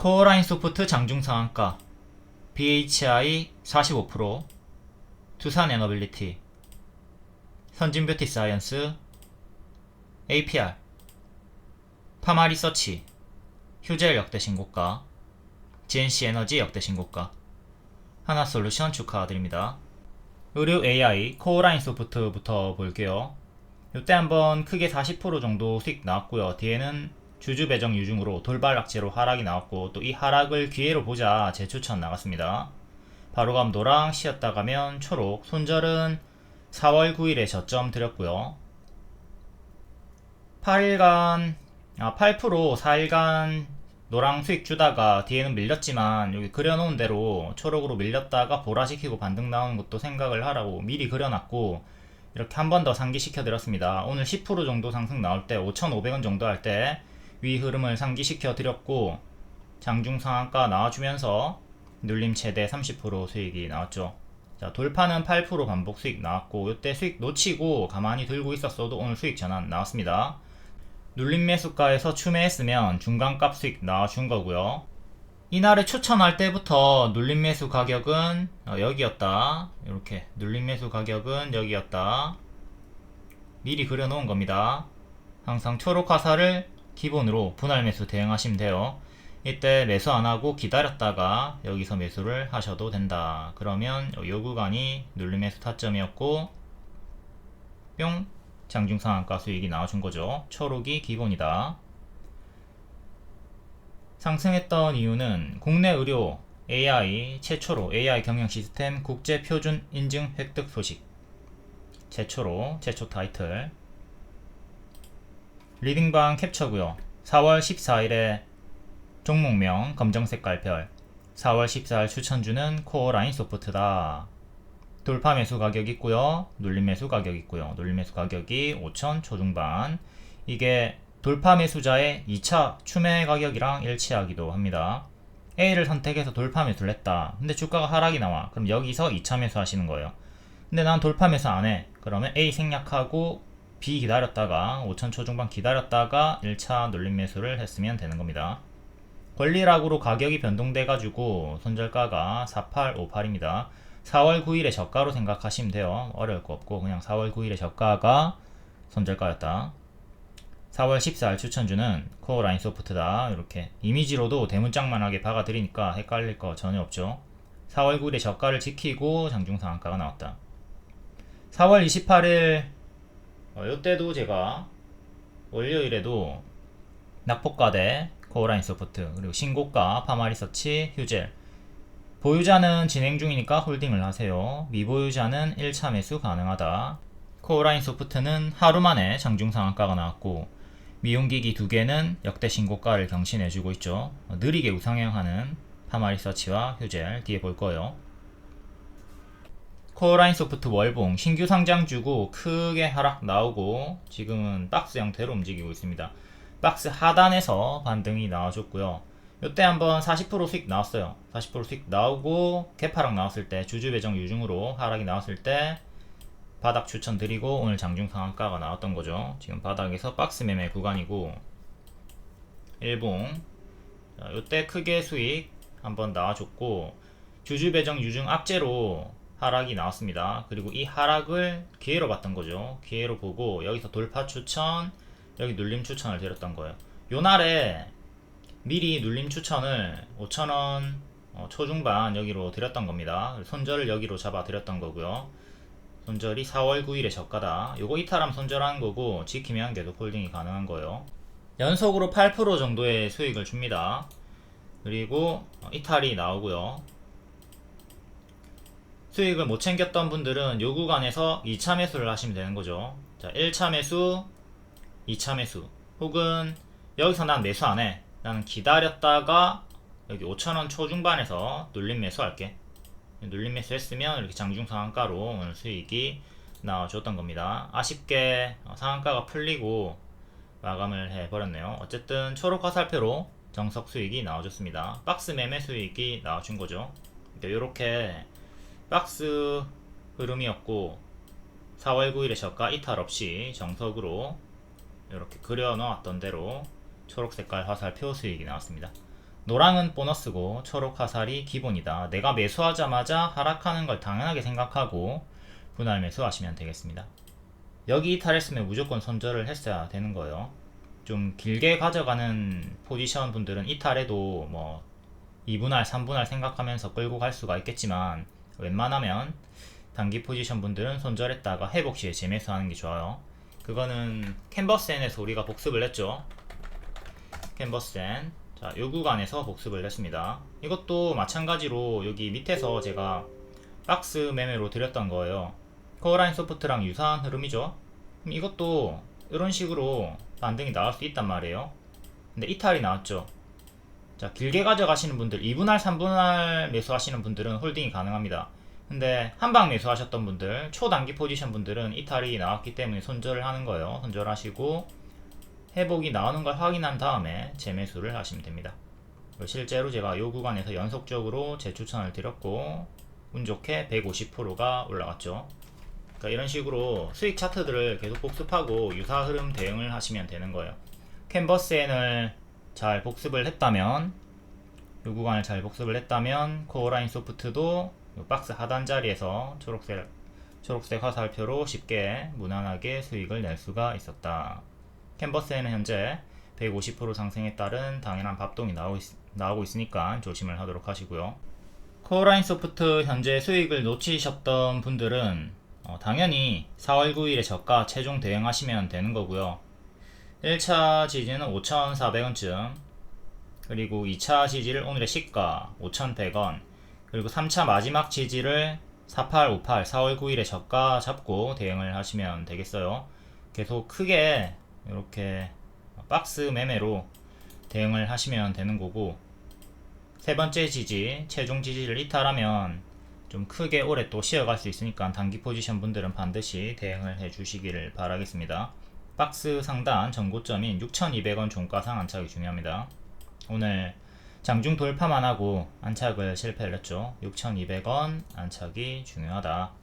코어라인 소프트 장중 상한가 BHI 45% 두산 에너빌리티 선진 뷰티 사이언스 APR 파마 리서치 휴젤 역대 신고가 GNC 에너지 역대 신고가 하나솔루션 축하드립니다. 의류 AI 코어라인 소프트부터 볼게요. 이때 한번 크게 40% 정도 수익 나왔고요. 뒤에는 주주 배정 유중으로 돌발 악재로 하락이 나왔고 또 이 하락을 기회로 보자 재추천 나갔습니다. 바로감 노랑 쉬었다 가면 초록 손절은 4월 9일에 저점 드렸고요. 8일간 아 8% 4일간 노랑 수익 주다가 뒤에는 밀렸지만 여기 그려놓은 대로 초록으로 밀렸다가 보라시키고 반등 나오는 것도 생각을 하라고 미리 그려놨고 이렇게 한 번 더 상기시켜 드렸습니다. 오늘 10% 정도 상승 나올 때 5,500원 정도 할 때 위 흐름을 상기시켜 드렸고 장중 상한가 나와주면서 눌림 최대 30% 수익이 나왔죠. 자, 돌파는 8% 반복 수익 나왔고 이때 수익 놓치고 가만히 들고 있었어도 오늘 수익 전환 나왔습니다. 눌림 매수가에서 추매했으면 중간값 수익 나와준 거고요. 이날에 추천할 때부터 눌림 매수 가격은 어, 여기였다. 이렇게 눌림 매수 가격은 여기였다. 미리 그려놓은 겁니다. 항상 초록 화살을 기본으로 분할 매수 대응하시면 돼요. 이때 매수 안 하고 기다렸다가 여기서 매수를 하셔도 된다. 그러면 요 구간이 눌림 매수 타점이었고 뿅 장중 상한가 수익이 나와준 거죠. 초록이 기본이다. 상승했던 이유는 국내 의료 AI 최초로 AI 경영 시스템 국제 표준 인증 획득 소식. 최초로 최초 타이틀. 리딩방 캡처고요. 4월 14일에 종목명 검정색 깔 별 4월 14일 추천주는 코어라인 소프트다. 돌파 매수 가격 있고요. 눌림 매수 가격 있고요. 눌림 매수 가격이 5천 초중반. 이게 돌파 매수자의 2차 추매 가격이랑 일치하기도 합니다. A를 선택해서 돌파 매수를 했다. 근데 주가가 하락이 나와. 그럼 여기서 2차 매수 하시는 거예요. 근데 난 돌파 매수 안 해. 그러면 A 생략하고 B 기다렸다가 5천 초 중반 기다렸다가 1차 눌림 매수를 했으면 되는 겁니다. 권리락으로 가격이 변동돼 가지고 손절가가 4858입니다. 4월 9일에 저가로 생각하시면 돼요. 어려울 거 없고 그냥 4월 9일에 저가가 손절가였다. 4월 14일 추천주는 코어 라인 소프트다. 이렇게 이미지로도 대문짝만하게 박아드리니까 헷갈릴 거 전혀 없죠. 4월 9일에 저가를 지키고 장중 상한가가 나왔다. 4월 28일 어, 이때도 제가 월요일에도 낙폭과대 코어라인 소프트 그리고 신고가 파마리서치 휴젤 보유자는 진행 중이니까 홀딩을 하세요. 미보유자는 1차 매수 가능하다. 코어라인 소프트는 하루 만에 장중 상한가가 나왔고 미용기기 두 개는 역대 신고가를 경신해주고 있죠. 어, 느리게 우상향하는 파마리서치와 휴젤 뒤에 볼 거예요. 코어라인 소프트 월봉 신규 상장 주고 크게 하락 나오고 지금은 박스 형태로 움직이고 있습니다. 박스 하단에서 반등이 나와줬고요. 이때 한번 40% 수익 나왔어요. 40% 수익 나오고 개파락 나왔을 때 주주 배정 유중으로 하락이 나왔을 때 바닥 추천드리고 오늘 장중 상한가가 나왔던 거죠. 지금 바닥에서 박스 매매 구간이고 일봉 자, 이때 크게 수익 한번 나와줬고 주주 배정 유중 악재로 하락이 나왔습니다. 그리고 이 하락을 기회로 봤던 거죠. 기회로 보고 여기서 돌파 추천, 여기 눌림 추천을 드렸던 거예요. 요 날에 미리 눌림 추천을 5,000원 어, 초중반 여기로 드렸던 겁니다. 손절을 여기로 잡아 드렸던 거고요. 손절이 4월 9일에 저가다. 요거 이탈하면 손절하는 거고 지키면 계속 홀딩이 가능한 거예요. 연속으로 8% 정도의 수익을 줍니다. 그리고 어, 이탈이 나오고요. 수익을 못 챙겼던 분들은 요 구간에서 2차 매수를 하시면 되는 거죠. 자, 1차 매수, 2차 매수. 혹은 여기서 난 매수 안 해. 나는 기다렸다가 여기 5,000원 초중반에서 눌림 매수 할게. 눌림 매수 했으면 이렇게 장중 상한가로 오늘 수익이 나와줬던 겁니다. 아쉽게 어, 상한가가 풀리고 마감을 해버렸네요. 어쨌든 초록 화살표로 정석 수익이 나와줬습니다. 박스 매매 수익이 나와준 거죠. 이렇게 박스 흐름이었고 4월 9일에 저가 이탈 없이 정석으로 이렇게 그려 놓았던 대로 초록 색깔 화살표 수익이 나왔습니다. 노랑은 보너스고 초록 화살이 기본이다. 내가 매수하자마자 하락하는 걸 당연하게 생각하고 분할 매수하시면 되겠습니다. 여기 이탈했으면 무조건 손절을 했어야 되는 거예요. 좀 길게 가져가는 포지션 분들은 이탈해도 뭐 2분할, 3분할 생각하면서 끌고 갈 수가 있겠지만 웬만하면 단기 포지션 분들은 손절했다가 회복 시에 재매수 하는 게 좋아요. 그거는 캔버스엔에서 우리가 복습을 했죠. 캔버스엔. 자, 요 구간에서 복습을 했습니다. 이것도 마찬가지로 여기 밑에서 제가 박스 매매로 드렸던 거예요. 코어라인 소프트랑 유사한 흐름이죠. 이것도 이런 식으로 반등이 나올 수 있단 말이에요. 근데 이탈이 나왔죠. 자, 길게 가져가시는 분들, 2분할, 3분할 매수하시는 분들은 홀딩이 가능합니다. 근데 한방 매수하셨던 분들, 초단기 포지션 분들은 이탈이 나왔기 때문에 손절을 하는 거예요. 손절하시고 회복이 나오는 걸 확인한 다음에 재매수를 하시면 됩니다. 실제로 제가 이 구간에서 연속적으로 재추천을 드렸고 운 좋게 150%가 올라갔죠. 그러니까 이런 식으로 수익 차트들을 계속 복습하고 유사 흐름 대응을 하시면 되는 거예요. 캔버스엔을 잘 복습을 했다면 이 구간을 잘 복습을 했다면 코어라인 소프트도 이 박스 하단 자리에서 초록색 초록색 화살표로 쉽게 무난하게 수익을 낼 수가 있었다. 캔버스에는 현재 150% 상승에 따른 당연한 밥동이 나오고, 있, 나오고 있으니까 조심을 하도록 하시고요. 코어라인 소프트 현재 수익을 놓치셨던 분들은 어, 당연히 4월 9일에 저가 최종 대응하시면 되는 거고요. 1차 지지는 5,400원쯤 그리고 2차 지지를 오늘의 시가 5,100원 그리고 3차 마지막 지지를 4858 4월 9일에 저가 잡고 대응을 하시면 되겠어요. 계속 크게 이렇게 박스 매매로 대응을 하시면 되는 거고 세 번째 지지 최종 지지를 이탈하면 좀 크게 오래 또 쉬어갈 수 있으니까 단기 포지션 분들은 반드시 대응을 해 주시기를 바라겠습니다. 박스 상단 전고점인 6,200원 종가상 안착이 중요합니다. 오늘 장중 돌파만 하고 안착을 실패를 했죠. 6,200원 안착이 중요하다.